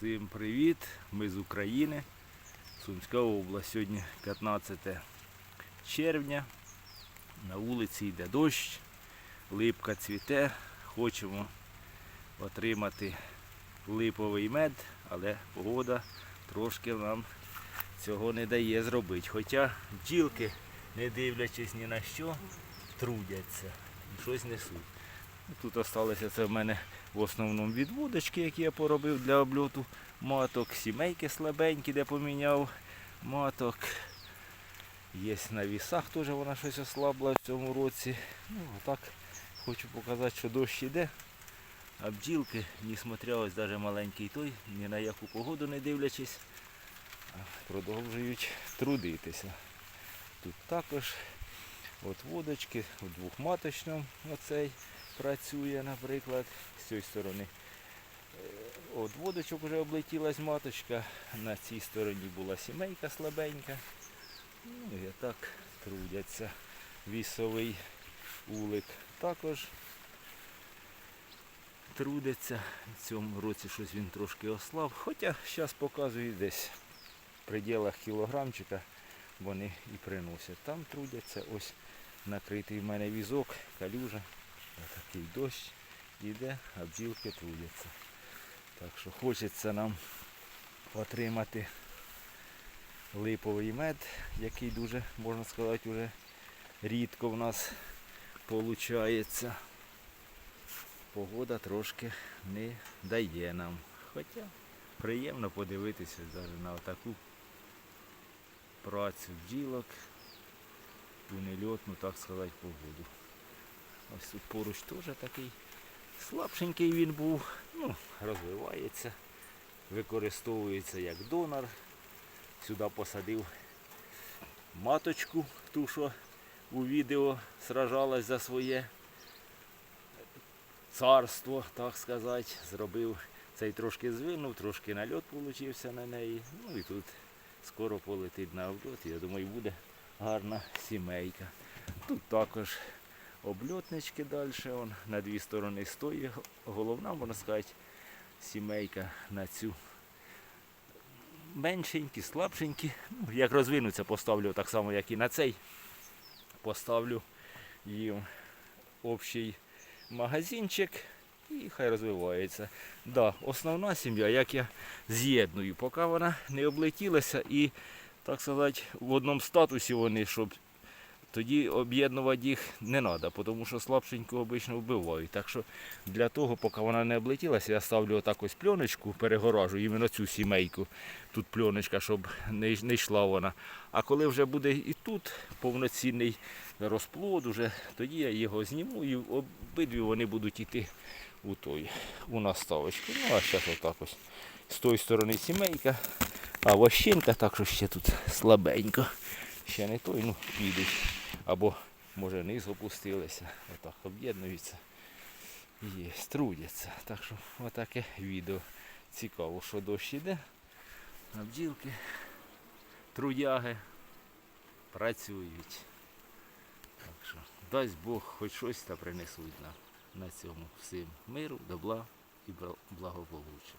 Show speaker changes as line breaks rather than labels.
Всім привіт! Ми з України, Сумська область. Сьогодні 15 червня. На вулиці йде дощ, липка цвіте. Хочемо отримати липовий мед, але погода трошки нам цього не дає зробити. Хоча бджілки, не дивлячись ні на що, трудяться і щось несуть. Тут залишилося це в мене в основному відводочки, які я поробив для обльоту маток, сімейки слабенькі, де поміняв маток. Є на вісах теж вона щось ослабла в цьому році. Ну, так хочу показати, що дощ іде. А бджілки, несмотря ось навіть маленький той, ні на яку погоду не дивлячись, продовжують трудитися. Тут також от водочки у двохматочному оцей працює, наприклад, з цієї сторони. Е, От водочок вже облетілась маточка, на цій стороні була сімейка слабенька. Ну і так трудяться. Вісовий улик також трудиться. В цьому році щось він трошки ослаб. Хоча зараз показує десь в пределах кілограмчика вони і приносять. Там трудяться ось накритий в мене візок, калюжа. Такий дощ іде, а бджілки трудяться. Так що хочеться нам отримати липовий мед, який дуже, можна сказати, вже рідко в нас виходить. Погода трошки не дає нам. Хоча приємно подивитися навіть на таку працю бджілок, у нельотну, так сказати, погоду. Ось тут поруч теж такий слабшенький він був, ну, розвивається, використовується як донор. Сюди посадив маточку, ту, що у відео сражалась за своє царство, так сказати. Зробив цей трошки звинув, трошки нальот получився на неї. Ну і тут скоро полетить на обльот. Я думаю, буде гарна сімейка. Тут також обльотнички далі, он на дві сторони стоїть. Головна, можна сказати, сімейка на цю меншенькі, слабшенькі. Ну, як розвинуться, поставлю так само, як і на цей. Поставлю їм общий магазинчик і хай розвивається. Да, основна сім'я, як я з'єдную, поки вона не облетілася і, так сказати, в одному статусі вони, щоб тоді об'єднувати їх не треба, тому що слабшеньку обично вбивають. Так що для того, поки вона не облетілася, я ставлю отак ось пленочку, перегоражу іменно цю сімейку. Тут пленочка, щоб не, не йшла вона. А коли вже буде і тут повноцінний розплод, уже, тоді я його зніму і обидві вони будуть йти у той, у наставочку. Ну а зараз отак ось. З тої сторони сімейка, а вощинка, так що ще тут слабенько. Ще не той, ну підуть. Або може низ опустилися. Отак об'єднуються. Є, трудяться. Так що отаке відео. Цікаво, що дощ іде. А бджілки, трудяги працюють. Так що дасть Бог хоч щось та принесуть нам на цьому всім миру, добла і благополуччя.